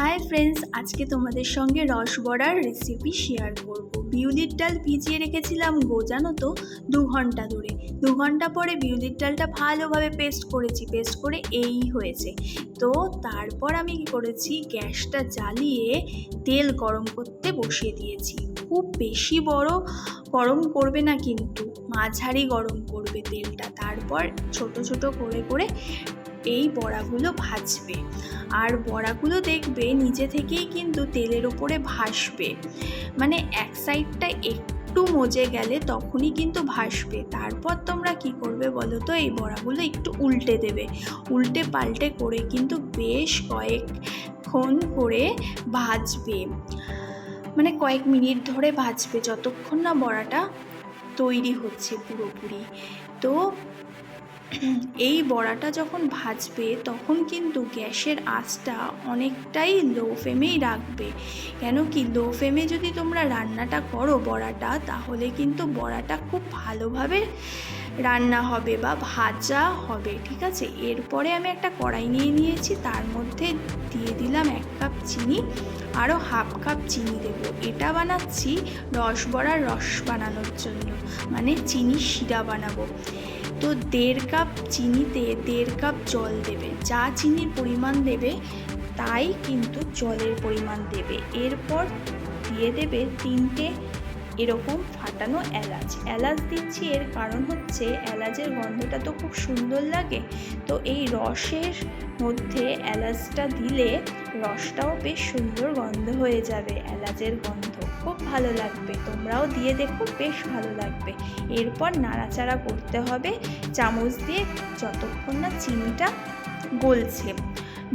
Hi friends আজকে তোমাদের সঙ্গে রসবড়ার রেসিপি শেয়ার করব। বিউলির ডাল ভিজিয়ে রেখেছিলাম গো, জানো তো? দু ঘণ্টা ধরে। দু ঘণ্টা পরে বিউলির ডালটা ভালোভাবে পেস্ট করেছি পেস্ট করে এই হয়েছে। তো তারপর আমি কী করেছি? গ্যাসটা জ্বালিয়ে তেল গরম করতে বসিয়ে দিয়েছি। খুব বেশি বড় গরম করবে না কিন্তু, মাঝারি গরম করবে তেলটা। তারপর ছোট ছোট করে করে এই বড়াগুলো ভাজবে। আর বড়াগুলো দেখবে নিজে থেকেই কিন্তু তেলের ওপরে ভাসবে। মানে এক সাইডটা একটু মজে গেলে তখনই কিন্তু ভাসবে। তারপর তোমরা কি করবে বলো তো? এই বড়াগুলো একটু উল্টে দেবে। উল্টে পাল্টে করে কিন্তু বেশ কয়েকক্ষণ করে ভাজবে। মানে কয়েক মিনিট ধরে ভাজবে। যতক্ষণ না বড়াটা তৈরি হচ্ছে পুরোপুরি। তো এই বড়াটা যখন ভাজবে, তখন কিন্তু গ্যাসের আঁচটা অনেকটাই লো ফ্লেমেই রাখবে। কেন কি লো ফ্লেমে যদি তোমরা রান্নাটা করো বড়াটা, তাহলে কিন্তু বড়াটা খুব ভালোভাবে রান্না হবে বা ভাজা হবে, ঠিক আছে? এরপরে আমি একটা কড়াই নিয়ে নিয়েছি, তার মধ্যে দিয়ে দিলাম এক কাপ চিনি আরও হাফ কাপ চিনি দেবো। এটা বানাচ্ছি রস বড়ার রস বানানোর জন্য মানে চিনি শিরা বানাবো। তো দেড় কাপ চিনিতে দেড় কাপ জল দেবে। যা চিনির পরিমাণ দেবে, তাই কিন্তু জলের পরিমাণ দেবে। এরপর দিয়ে দেবে তিনটে এরকম ফাটানো এলাচ। এলাচ দিচ্ছি এর কারণ হচ্ছে এলাচের গন্ধটা তো খুব সুন্দর লাগে। তো এই রসের মধ্যে এলাচটা দিলে রসটাও বেশ সুন্দর গন্ধ হয়ে যাবে, এলাচের গন্ধ। খুব ভালো লাগবে। তোমরাও দিয়ে দেখো, বেশ ভালো লাগবে। এরপর নাড়াচাড়া করতে হবে চামচ দিয়ে যতক্ষণ না চিনিটা গলছে।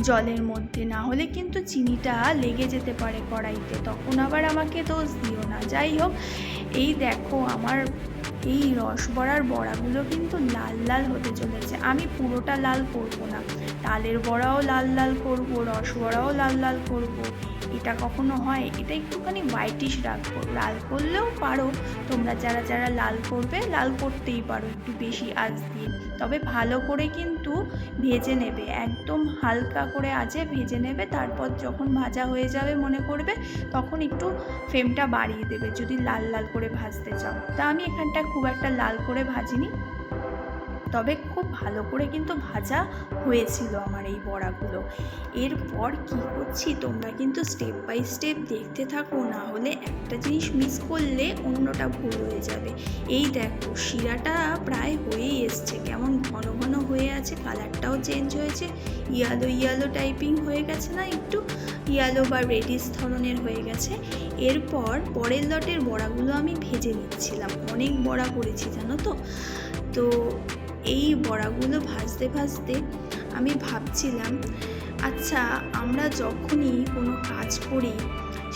জলের মধ্যে না হলে কিন্তু চিনিটা লেগে যেতে পারে কড়াইতে। তখন আবার আমাকে দোষ দিও না। যাই হোক, এই দেখো আমার এই রসবড়ার বড়াগুলো কিন্তু লাল লাল হতে চলেছে। আমি পুরোটা লাল করব না। তালের বড়াও লাল লাল করব রসবড়াও লাল লাল করব। এটা কখনো হয়? এটা একটুখানি হোয়াইটিশ রাখব লাল করলেও পারো। তোমরা যারা যারা লাল করবে, লাল করতেই পারো একটু বেশি আঁচ দিয়ে। তবে ভালো করে কিন্তু ভেজে নেবে। একদম হালকা করে আজে ভেজে নেবে। তারপর যখন ভাজা হয়ে যাবে মনে করবে, তখন একটু ফ্লেমটা বাড়িয়ে দেবে, যদি লাল লাল করে ভাজতে চাও। তা আমি এখানটা খুব একটা লাল করে ভাজিনি। তবে খুব ভালো করে কিন্তু ভাজা হয়েছিল আমার এই বড়াগুলো। এরপর কি করছি তোমরা কিন্তু স্টেপ বাই স্টেপ দেখতে থাকো, না হলে একটা জিনিস মিস করলে অন্যটা ভুল হয়ে যাবে। এই দেখো, শিরাটা প্রায় হয়েই এসছে। কেমন ঘন ঘন হয়ে আছে কালারটাও চেঞ্জ হয়েছে ইয়ালো ইয়ালো টাইপিং হয়ে গেছে না একটু? ইয়ালো বা রেডিস ধরনের হয়ে গেছে। এরপর পরের লটের বড়াগুলো আমি ভেজে নিচ্ছিলাম। অনেক বড়া করেছি, জানো তো? তো এই বড়াগুলো ভাজতে ভাজতে আমি ভাবছিলাম আচ্ছা আমরা যখনই কোনো কাজ করি,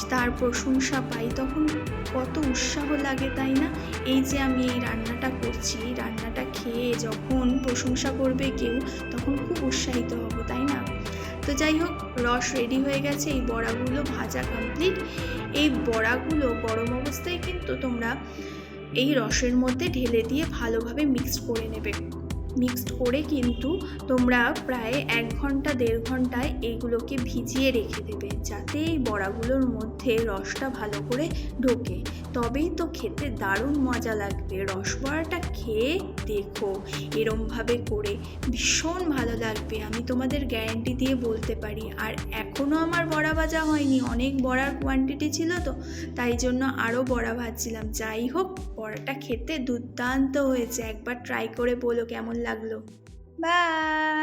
তার প্রশংসা পাই, তখন কত উৎসাহ লাগে, তাই না? এই যে আমি এই রান্নাটা করছি রান্নাটা খেয়ে যখন প্রশংসা করবে কেউ, তখন খুব উৎসাহিত হব, তাই না? তো যাই হোক, রস রেডি হয়ে গেছে, এই বড়াগুলো ভাজা কমপ্লিট এই বড়াগুলো গরম অবস্থায় কিন্তু তোমরা এই রসের মধ্যে ঢেলে দিয়ে ভালোভাবে মিক্স করে নেবে। মিক্সড করে কিন্তু তোমরা প্রায় এক ঘণ্টা, দেড় ঘন্টায় এইগুলোকে ভিজিয়ে রেখে দেবে যাতে এই বড়াগুলোর মধ্যে রসটা ভালো করে ঢোকে। তবেই তো খেতে দারুণ মজা লাগবে। রস বড়াটা খেয়ে দেখো এরমভাবে করে ভীষণ ভালো লাগবে। আমি তোমাদের গ্যারেন্টি দিয়ে বলতে পারি। আর এখনও আমার বড়া ভাজা হয়নি। অনেক বড়ার কোয়ান্টিটি ছিল তো, তাই জন্য আরও বড়া ভাজছিলাম। যাই হোক, বড়াটা খেতে দুর্দান্ত হয়েছে। একবার ট্রাই করে বলো কেমন লাগল। বাই